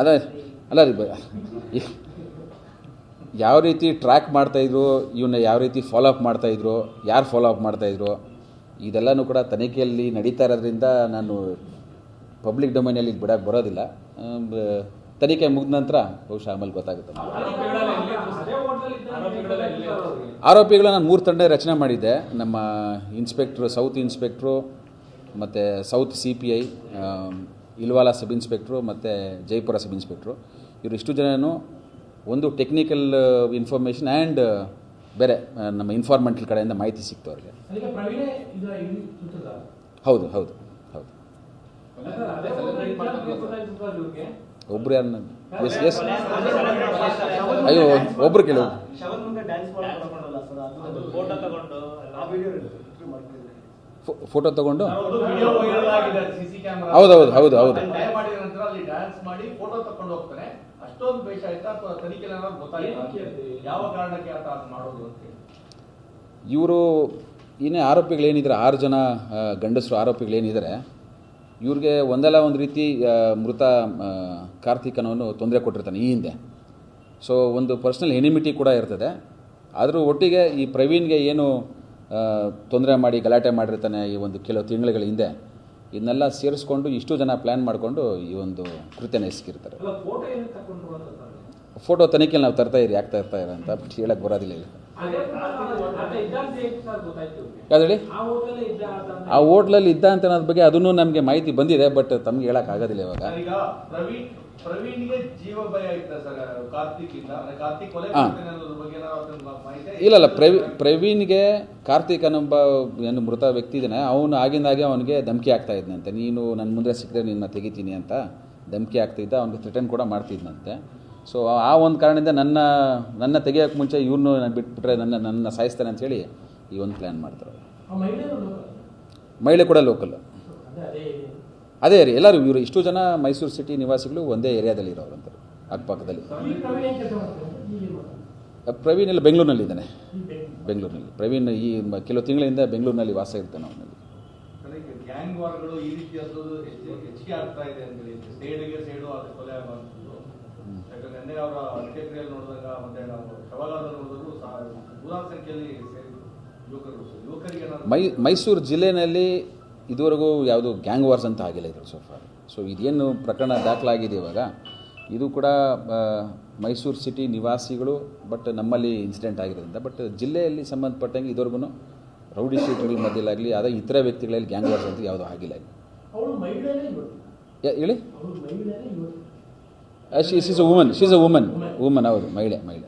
ಅದ, ಅಲ್ಲ ರೀ ಯಾವ ರೀತಿ ಟ್ರ್ಯಾಕ್ ಮಾಡ್ತಾಯಿದ್ರು ಇವನ್ನ ಯಾವ ರೀತಿ ಫಾಲೋ ಅಪ್ ಮಾಡ್ತಾಯಿದ್ರು ಯಾರು ಫಾಲೋ ಅಪ್ ಮಾಡ್ತಾಯಿದ್ರು ಇದೆಲ್ಲನೂ ಕೂಡ ತನಿಖೆಯಲ್ಲಿ ನಡೀತಾ ಇರೋದ್ರಿಂದ ನಾನು ಪಬ್ಲಿಕ್ ಡೊಮೈನಲ್ಲಿ ಬಿಡೋಕ್ಕೆ ಬರೋದಿಲ್ಲ. ತನಿಖೆ ಮುಗಿದ ನಂತರ ಬಹುಶಃ ಆಮೇಲೆ ಗೊತ್ತಾಗುತ್ತೆ. ಆರೋಪಿಗಳು ನಾನು ಮೂರು ತಂಡ ರಚನೆ ಮಾಡಿದ್ದೆ ನಮ್ಮ ಇನ್ಸ್ಪೆಕ್ಟ್ರು ಸೌತ್ ಇನ್ಸ್ಪೆಕ್ಟ್ರು ಮತ್ತು ಸೌತ್ ಸಿ ಪಿ ಐ ಇಲ್ವಾಲ ಸಬ್ ಇನ್ಸ್ಪೆಕ್ಟ್ರು ಮತ್ತು ಜೈಪುರ ಸಬ್ ಇನ್ಸ್ಪೆಕ್ಟ್ರು. ಇವರು ಇಷ್ಟು ಜನನು ಒಂದು ಟೆಕ್ನಿಕಲ್ ಇನ್ಫಾರ್ಮೇಷನ್ ಆ್ಯಂಡ್ ಬೇರೆ ನಮ್ಮ ಇನ್ಫಾರ್ಮೆಂಟಲ್ ಕಡೆಯಿಂದ ಮಾಹಿತಿ ಸಿಕ್ತು ಅವ್ರಿಗೆ. ಹೌದು ಹೌದು ಹೌದು. ಒಬ್ರು ಯಾರನ್ನ ಎಸ್ ಎಸ್ ಅಯ್ಯೋ ಒಬ್ರು ಕೇಳು. ಫೋಟೋ ತಗೊಂಡು? ಹೌದು, ಹೌದು, ಹೌದು, ಹೌದು. ಇವರು ಏನೇ ಆರೋಪಿಗಳೇನಿದ್ದಾರೆ ಆರು ಜನ ಗಂಡಸರು ಆರೋಪಿಗಳೇನಿದ್ದಾರೆ ಇವ್ರಿಗೆ ಒಂದಲ್ಲ ಒಂದು ರೀತಿ ಮೃತ ಕಾರ್ತಿಕನವನು ತೊಂದರೆ ಕೊಟ್ಟಿರ್ತಾನೆ ಈ ಹಿಂದೆ. ಸೊ ಒಂದು ಪರ್ಸ್ನಲ್ ಎನಿಮಿಟಿ ಕೂಡ ಇರ್ತದೆ. ಆದರೂ ಒಟ್ಟಿಗೆ ಈ ಪ್ರವೀಣ್ಗೆ ಏನು ತೊಂದರೆ ಮಾಡಿ, ಗಲಾಟೆ ಮಾಡಿರ್ತಾನೆ ಈ ಒಂದು ಕೆಲವು ತಿಂಗಳುಗಳ ಹಿಂದೆ. ಇದನ್ನೆಲ್ಲ ಸೇರಿಸ್ಕೊಂಡು ಇಷ್ಟು ಜನ ಪ್ಲ್ಯಾನ್ ಮಾಡಿಕೊಂಡು ಈ ಒಂದು ಕೃತ್ಯನ ಎಸಗಿರ್ತಾರೆ. ಫೋಟೋ ತನಿಖೆಯಲ್ಲಿ ನಾವು ತರ್ತಾ ಇರಿ ಯಾಕೆ ತರ್ತಾ ಇರ ಅಂತ ಬಟ್ ಹೇಳಕ್ಕೆ ಬರೋದಿಲ್ಲ ಇಲ್ಲ. ಇದ್ದಂತ ಹೇಳಿ? ಆ ಹೋಟೆಲ್ ಇದ್ದ ಅಂತ ಆ ಹೋಟ್ಲಲ್ಲಿ ಇದ್ದ ಅಂತ ಅನ್ನೋದ್ರ ಬಗ್ಗೆ ಅದನ್ನು ನಮಗೆ ಮಾಹಿತಿ ಬಂದಿದೆ ಬಟ್ ತಮ್ಗೆ ಹೇಳಕ್ ಆಗೋದಿಲ್ಲ ಇವಾಗ. ಸರ್, ಈಗ ಪ್ರವೀಣ್ ಪ್ರವೀಣ್ಗೆ ಜೀವ ಭಯ ಇತ್ತ ಸರ್ ಕಾರ್ತಿಕ್ ಇಂದ ಕಾರ್ತಿಕ್ ಕೊಲೆ ಹಾ. ಮಾಡ್ತಾನೆ ಅನ್ನೋದ್ರ ಬಗ್ಗೆ ಮಾಹಿತಿ ಇಲ್ಲ ಇಲ್ಲ ಪ್ರವೀ ಪ್ರವೀಣ್ಗೆ ಕಾರ್ತಿಕ್ ಅನ್ನೊಬ್ಬ ಏನು ಮೃತ ವ್ಯಕ್ತಿ ಇದ್ದಾನೆ. ಅವನು ಆಗಿಂದಾಗೆ ಅವನಿಗೆ ಧಮಕಿ ಆಗ್ತಾ ಇದ್ನಂತೆ. ನೀನು ನನ್ನ ಮುಂದೆ ಸಿಕ್ಕರೆ ನಿನ್ನ ತೆಗಿತೀನಿ ಅಂತ ಧಮಕಿ ಆಗ್ತಿದ್ದ ಅವನಿಗೆ ಥ್ರಿಟನ್ ಕೂಡ ಮಾಡ್ತಿದ್ನಂತೆ. ಸೊ ಆ ಒಂದು ಕಾರಣದಿಂದ ನನ್ನ ನನ್ನ ತೆಗಿಯೋಕ್ಕೆ ಮುಂಚೆ ಇವ್ರನ್ನೂ ನಾನು ಬಿಟ್ಬಿಟ್ರೆ ನನ್ನ ನನ್ನ ಸಾಯಿಸ್ತಾನೆ ಅಂತೇಳಿ ಈ ಒಂದು ಪ್ಲ್ಯಾನ್ ಮಾಡ್ತಾರೆ. ಮಹಿಳೆ ಕೂಡ ಲೋಕಲ್ ಅದೇ ಅದೇ ಅದೇ ರೀ ಎಲ್ಲರೂ ಇವರು ಇಷ್ಟು ಜನ ಮೈಸೂರು ಸಿಟಿ ನಿವಾಸಿಗಳು ಒಂದೇ ಏರಿಯಾದಲ್ಲಿ ಇರೋರಂತಾರೆ ಅಕ್ಕಪಕ್ಕದಲ್ಲಿ. ಪ್ರವೀಣ್ ಎಲ್ಲ ಬೆಂಗಳೂರಿನಲ್ಲಿದ್ದಾನೆ ಬೆಂಗಳೂರಿನಲ್ಲಿ ಪ್ರವೀಣ್ ಈ ಕೆಲವು ತಿಂಗಳಿಂದ ಬೆಂಗಳೂರಿನಲ್ಲಿ ವಾಸ ಇರ್ತಾನೆ ಅವನಲ್ಲಿ. ಗ್ಯಾಂಗ್ ವಾರ್ಗಳು ಈ ರೀತಿ ಹತ್ತೋದು ಹೆಚ್ಚು ಹೆಚ್ಚಿಗೆ ಆಗ್ತಾ ಇದೆ ಅಂತ ಹೇಳಿ ಸೈಡ್ಗೆ ಸೈಡು ಅದು ಕೊಲೆ ಆಗುವಂಥದ್ದು. ಯಾಕಂದ್ರೆ ನಿನ್ನೆ ಅವರ ಅಂತ್ಯಕ್ರಿಯೆಯಲ್ಲಿ ನೋಡಿದಾಗ ಮತ್ತೆ ನಾವು ನೂರಾರು ಸಂಖ್ಯೆಯಲ್ಲಿ ಯುವಕರು ಯುವಕರಿಗೆ ಮೈ ಮೈಸೂರು ಜಿಲ್ಲೆಯಲ್ಲಿ ಇದುವರೆಗೂ ಯಾವುದು ಗ್ಯಾಂಗ್ ವಾರ್ಸ್ ಅಂತ ಆಗಿಲ್ಲ ಇದು ಸೋಫಾರ್ ಸೊ ಇದೇನು ಪ್ರಕರಣ ದಾಖಲಾಗಿದೆ ಇವಾಗ. ಇದು ಕೂಡ ಮೈಸೂರು ಸಿಟಿ ನಿವಾಸಿಗಳು ಬಟ್ ನಮ್ಮಲ್ಲಿ ಇನ್ಸಿಡೆಂಟ್ ಆಗಿರೋದ್ರಿಂದ ಬಟ್ ಜಿಲ್ಲೆಯಲ್ಲಿ ಸಂಬಂಧಪಟ್ಟಂಗೆ ಇದುವರೆಗೂ ರೌಡಿ ಶೀಟ್ಗಳ ಮಧ್ಯಲಾಗಲಿ ಅದೇ ಇತರ ವ್ಯಕ್ತಿಗಳಲ್ಲಿ ಗ್ಯಾಂಗ್ ವಾರ್ಸ್ ಅಂತ ಯಾವುದೂ ಆಗಿಲ್ಲ ಹೇಳಿ? ಅವಳು ಮಹಿಳೆನೇ ಇವತ್ತು she's is a woman she's a woman woman ಹೌದು ಮಹಿಳೆ ಮಹಿಳೆ